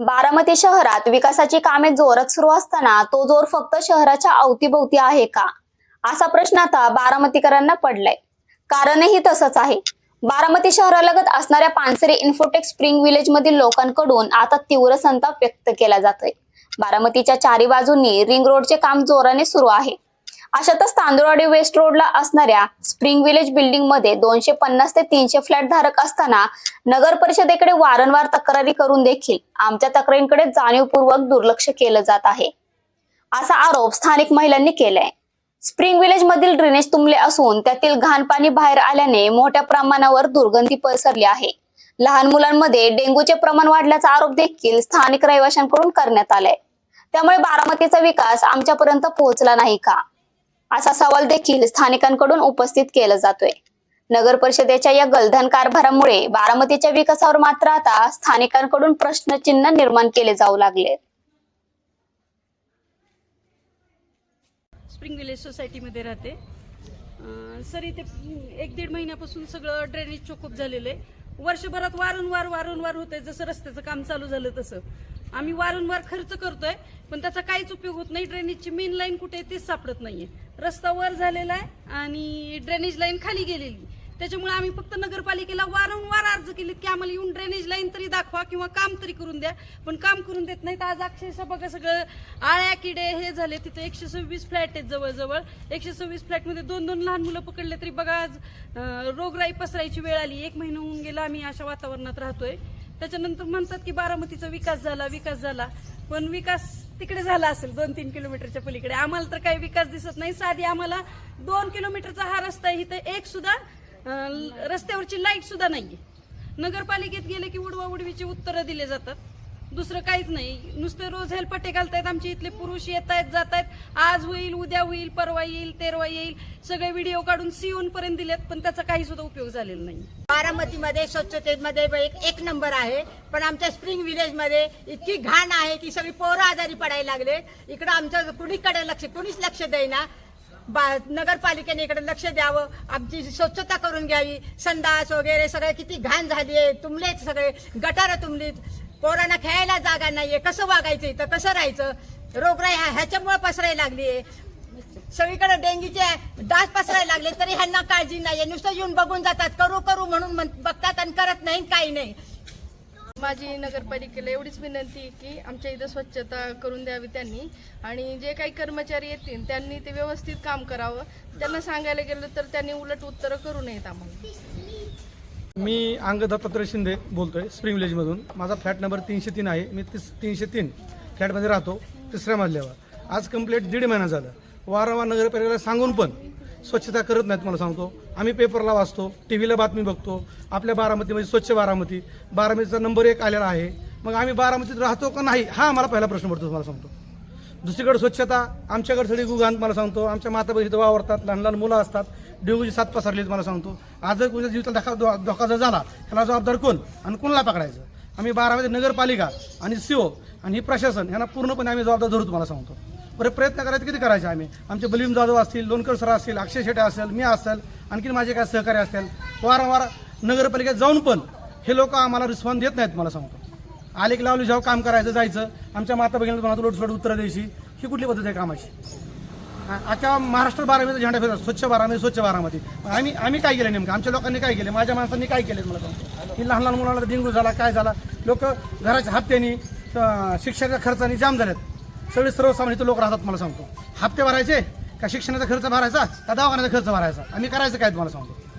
बारामती शहरात विकासाची कामे जोरात सुरू असताना तो जोर फक्त शहराच्या अवतीभोवती आहे का? असा प्रश्न आता बारामतीकरांना पडलाय. कारणही तसंच आहे. बारामती शहरालगत असणाऱ्या पानसरे इन्फोटेक स्प्रिंग विलेज मधील लोकांकडून आता तीव्र संताप व्यक्त केला जातोय. बारामतीच्या चारी बाजूंनी रिंग रोडचे काम जोराने सुरू आहे. अशातच तांदुळवाडी वेस्ट रोडला असणाऱ्या स्प्रिंग विलेज बिल्डिंगमध्ये दोनशे पन्नास ते तीनशे फ्लॅट धारक असताना नगर परिषदेकडे वारंवार तक्रारी करून देखील आमच्या तक्रारींकडे जाणीवपूर्वक दुर्लक्ष केलं जात आहे. असा आरोप स्थानिक महिलांनी केलाय. स्प्रिंग विलेज मधील ड्रेनेज तुंबले असून त्यातील घाण पाणी बाहेर आल्याने मोठ्या प्रमाणावर दुर्गंधी पसरली आहे. लहान मुलांमध्ये डेंग्यूचे प्रमाण वाढल्याचा आरोप देखील स्थानिक रहिवाशांकडून करण्यात आलाय. त्यामुळे बारामतीचा विकास आमच्यापर्यंत पोहोचला नाही का? असा सवाल देखील स्थानिकांकडून उपस्थित केला जातोय. नगर परिषदेच्या या गलधन कारभारामुळे बारामतीच्या विकासावर मात्र आता स्थानिकांकडून प्रश्नचिन्ह निर्माण केले जाऊ लागले. स्प्रिंग विलेज सोसायटीमध्ये राहते. सर इथे एक दीड महिन्यापासून सगळं ड्रेनेज चोकअप झालेलं आहे. वर्षभरात वारंवार वारंवार होते जसं रस्त्याचं काम चालू झालं तसं. आम्ही वारंवार खर्च करतोय पण त्याचा काहीच उपयोग होत नाही. ड्रेनेजची मेन लाईन कुठे आहे तेच सापडत नाहीये. रस्ता वर झालेला आहे आणि ड्रेनेज लाईन खाली गेलेली. त्याच्यामुळे आम्ही फक्त नगरपालिकेला वारंवार अर्ज केलेत की आम्हाला येऊन ड्रेनेज लाईन तरी दाखवा किंवा काम तरी करून द्या. पण काम करून देत नाहीत. आज अक्षरशः बघा सगळं आळ्या किडे हे झाले. तिथे एकशे सव्वीस फ्लॅट आहेत जवळजवळ. एकशे सव्वीस फ्लॅटमध्ये दोन दोन लहान मुलं पकडले तरी बघा आज रोगराई पसरायची वेळ आली. एक महिना होऊन गेला. आम्ही अशा वातावरणात राहतोय. त्याच्यानंतर म्हणतात की बारामतीचा विकास झाला विकास झाला. पण विकास तिकडे झाला असेल दोन तीन किलोमीटरच्या पलीकडे. आम्हाला तर काही विकास दिसत नाही. साधी आम्हाला दोन किलोमीटरचा हा रस्ता आहे. इथं एक सुद्धा रस्त्यावरची लाइट सुद्धा नाहीये. नगरपालिकेत गेले की उडवा उडवीची उत्तरं दिले जातात. दुसरं काहीच नाही. नुसते रोज हेलपट्टे घालतायत आमचे इथले पुरुष येत आहेत जात आहेत आज होईल उद्या होईल परवा येईल तेरवा येईल. सगळे व्हिडिओ काढून सीओन पर्यंत दिलेत पण त्याचा काही सुद्धा उपयोग झालेला नाही. बारामतीमध्ये स्वच्छतेमध्ये एक एक नंबर आहे. पण आमच्या स्प्रिंग विलेजमध्ये इतकी घाण आहे की सगळी पोरं आजारी पडायला लागले इकडं आमचं कुणीकडे लक्ष कुणीच लक्ष देईना. बा नगरपालिकेने इकडे लक्ष द्यावं. आमची स्वच्छता करून घ्यावी. संडास वगैरे सगळे किती घाण झाली आहे. तुंबलेत सगळे. गटारं तुंबलीत पोरांना खेळायला जागा नाहीये. कसं वागायचं इथं? कसं राहायचं? रोगराई ह्या- ह्याच्यामुळे पसरायला लागली आहे. सगळीकडे डेंगीचे डास पसरायला लागले तरी ह्यांना काळजी नाहीये. नुसतं येऊन बघून जातात. करू करू म्हणून बघतात आणि करत नाही काही नाही. माझी नगरपालिकेला एवढीच विनंती आहे की आमच्या इथं स्वच्छता करून द्यावी त्यांनी. आणि जे काही कर्मचारी येतील त्यांनी ते व्यवस्थित काम करावं. त्यांना सांगायला गेलं तर त्यांनी उलट उत्तरं करू नयेत आम्हाला. मी अंग दत्तात्रय शिंदे बोलतोय स्प्रिंग विलेजमधून माझा फ्लॅट नंबर तीनशे तीन आहे. मी तीस तीनशे तीन फ्लॅटमध्ये राहतो तिसऱ्या मजल्यावर. आज कंप्लीट दीड महिना झालं. वारंवार नगरपालिकेला सांगून पण स्वच्छता करत नाहीत मला सांगतो. आम्ही पेपरला वाचतो टी व्हीला बातमी बघतो. आपल्या बारामतीमध्ये स्वच्छ बारामती. बारामतीचा नंबर एक आलेला आहे. मग आम्ही बारामतीत राहतो का नाही हा मला पहिला प्रश्न पडतो तुम्हाला सांगतो. दुसरीकडे स्वच्छता आमच्याकडे सगळी गुगांत मला सांगतो. आमच्या माता इथं वावरतात लहान लहान मुलं असतात. डेंग्यूची साथ पसरली मला सांगतो. आज जर कोणत्या जीविताला धोका धोका जर झाला त्याला जबाबदार कोण? आणि कोणाला पकडायचं? आम्ही बारामध्ये नगरपालिका आणि सीओ आणि ही प्रशासन यांना पूर्णपणे आम्ही जबाबदार धरू तुम्हाला सांगतो. बरं प्रयत्न करायचे किती करायचे आम्ही? आमचे बलीम जाधव असतील लोणकर सर असतील अक्षय शेटे असेल मी असेल आणखी माझे काय सहकारी असतील. वारंवार नगरपालिकेत जाऊन पण हे लोक आम्हाला रिस्पॉन्स देत नाहीत मला सांगतो. आले की लावली जेव्हा काम करायचं जायचं आमच्या माता भगिनीला तुम्हाला लोटसोट उत्तर द्यायची. ही कुठली पद्धत आहे कामाची? आता महाराष्ट्र बारामध्ये झेंडा फिरतात स्वच्छ बारामध्ये स्वच्छ बारामध्ये आम्ही आम्ही काय केलं नेमकं? आमच्या लोकांनी काय केलं? माझ्या माणसांनी काय केलं मला सांगतो? ही लहान लहान मुलांना डेंगू झाला काय झाला? लोक घराच्या हप्त्यानी शिक्षणाच्या खर्चाने जाम झाल्यात. सगळे सर्वसामान्य इथं लोक राहतात मला सांगतो. हप्ते भरायचे? का शिक्षणाचा खर्च भरायचा? का दवाखान्याचा खर्च भरायचा? आम्ही करायचं काय तुम्हाला सांगतो?